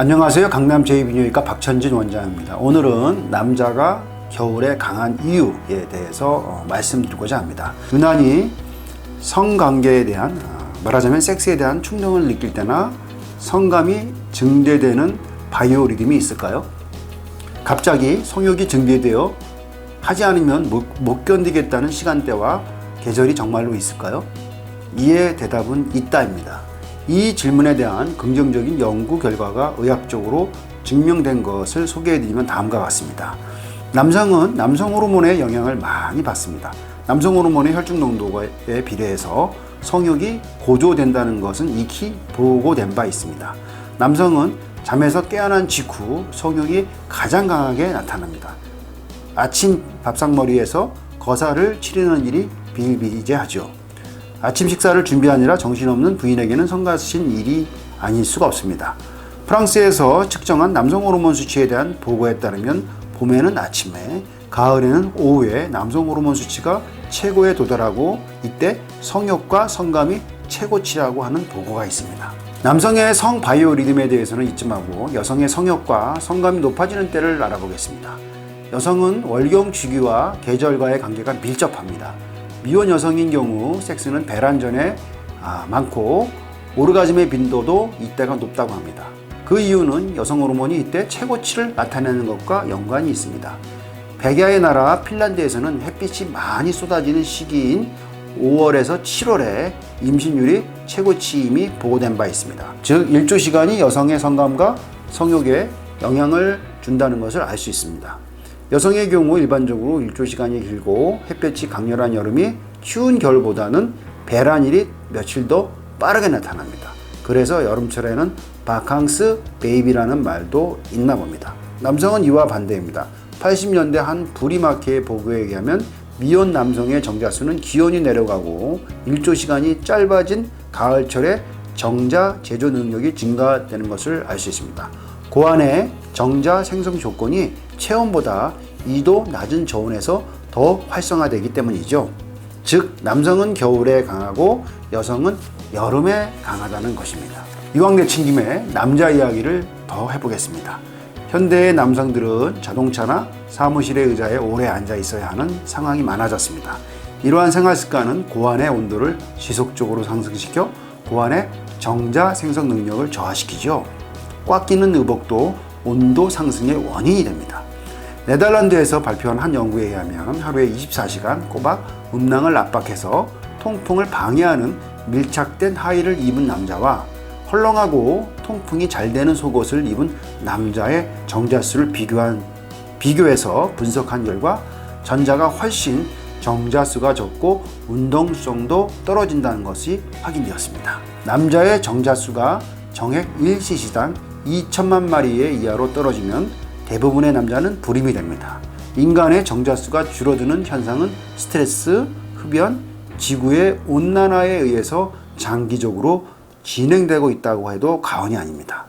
안녕하세요. 강남 제2비뇨기과 박천진 원장입니다. 오늘은 남자가 겨울에 강한 이유에 대해서 어, 말씀드리고자 합니다. 유난히 성관계에 대한 어, 말하자면 섹스에 대한 충동을 느낄 때나 성감이 증대되는 바이오 리듬이 있을까요? 갑자기 성욕이 증대되어 하지 않으면 못, 못 견디겠다는 시간대와 계절이 정말로 있을까요? 이에 대답은 있다입니다. 이 질문에 대한 긍정적인 연구 결과가 의학적으로 증명된 것을 소개해드리면 다음과 같습니다. 남성은 남성 호르몬의 영향을 많이 받습니다. 남성 호르몬의 혈중 농도에 비례해서 성욕이 고조된다는 것은 익히 보고된 바 있습니다. 남성은 잠에서 깨어난 직후 성욕이 가장 강하게 나타납니다. 아침 밥상머리에서 거사를 치르는 일이 비일비재하죠. 아침 식사를 준비하느라 정신없는 부인에게는 성가신 일이 아닐 수가 없습니다. 프랑스에서 측정한 남성 호르몬 수치에 대한 보고에 따르면 봄에는 아침에, 가을에는 오후에 남성 호르몬 수치가 최고에 도달하고 이때 성욕과 성감이 최고치라고 하는 보고가 있습니다. 남성의 성 바이오 리듬에 대해서는 잊지 말고 여성의 성욕과 성감이 높아지는 때를 알아보겠습니다. 여성은 월경 주기와 계절과의 관계가 밀접합니다. 미혼 여성인 경우 섹스는 배란 전에 아, 많고 오르가즘의 빈도도 이때가 높다고 합니다. 그 이유는 여성 호르몬이 이때 최고치를 나타내는 것과 연관이 있습니다. 백야의 나라 핀란드에서는 햇빛이 많이 쏟아지는 시기인 5월에서 7월에 임신율이 최고치임이 보고된 바 있습니다. 즉 일조 시간이 여성의 성감과 성욕에 영향을 준다는 것을 알 수 있습니다. 여성의 경우 일반적으로 일조 시간이 길고 햇볕이 강렬한 여름이 추운 겨울보다는 배란일이 며칠 더 빠르게 나타납니다. 그래서 여름철에는 바캉스 베이비라는 말도 있나 봅니다. 남성은 이와 반대입니다. 80년대 한 부리마켓의 보고에 의하면 미혼 남성의 정자수는 기온이 내려가고 일조 시간이 짧아진 가을철에 정자 제조 능력이 증가되는 것을 알 수 있습니다. 고안의 정자 생성 조건이 체온보다 2도 낮은 저온에서 더 활성화되기 때문이죠. 즉 남성은 겨울에 강하고 여성은 여름에 강하다는 것입니다. 이왕 내친 김에 남자 이야기를 더 해보겠습니다. 현대의 남성들은 자동차나 사무실의 의자에 오래 앉아 있어야 하는 상황이 많아졌습니다. 이러한 생활 습관은 고환의 온도를 지속적으로 상승시켜 고환의 정자 생성 능력을 저하시키죠. 꽉 끼는 의복도 온도 상승의 원인이 됩니다. 네덜란드에서 발표한 한 연구에 의하면 하루에 24시간 꼬박 음낭을 압박해서 통풍을 방해하는 밀착된 하의를 입은 남자와 헐렁하고 통풍이 잘 되는 속옷을 입은 남자의 정자수를 비교한 비교해서 분석한 결과 전자가 훨씬 정자수가 적고 운동성도 떨어진다는 것이 확인되었습니다. 남자의 정자수가 정액 1cc당 2천만 마리의 이하로 떨어지면 대부분의 남자는 불임이 됩니다. 인간의 정자수가 줄어드는 현상은 스트레스, 흡연, 지구의 온난화에 의해서 장기적으로 진행되고 있다고 해도 과언이 아닙니다.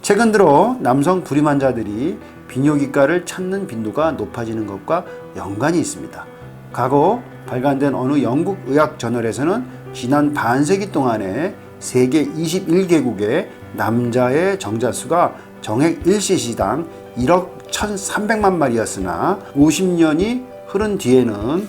최근 들어 남성 불임 환자들이 비뇨기과를 찾는 빈도가 높아지는 것과 연관이 있습니다. 과거 발간된 어느 영국 의학 저널에서는 지난 반세기 동안에 세계 21개국의 남자의 정자수가 정액 1cc당 1억 1,300만 마리였으나 50년이 흐른 뒤에는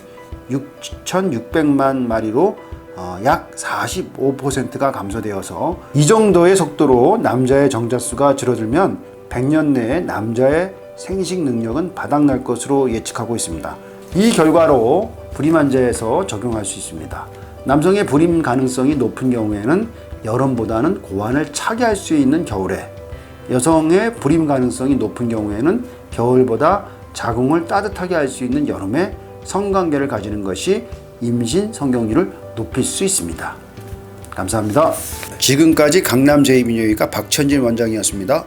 6,600만 마리로 어, 약 45%가 감소되어서 이 정도의 속도로 남자의 정자수가 줄어들면 100년 내에 남자의 생식 능력은 바닥날 것으로 예측하고 있습니다. 이 결과로 불임 환자에서 적용할 수 있습니다. 남성의 불임 가능성이 높은 경우에는 여름보다는 고환을 차게 할 수 있는 겨울에 여성의 불임 가능성이 높은 경우에는 겨울보다 자궁을 따뜻하게 할 수 있는 여름에 성관계를 가지는 것이 임신 성경률을 높일 수 있습니다. 감사합니다. 지금까지 강남 제2비뇨기과 박천진 원장이었습니다.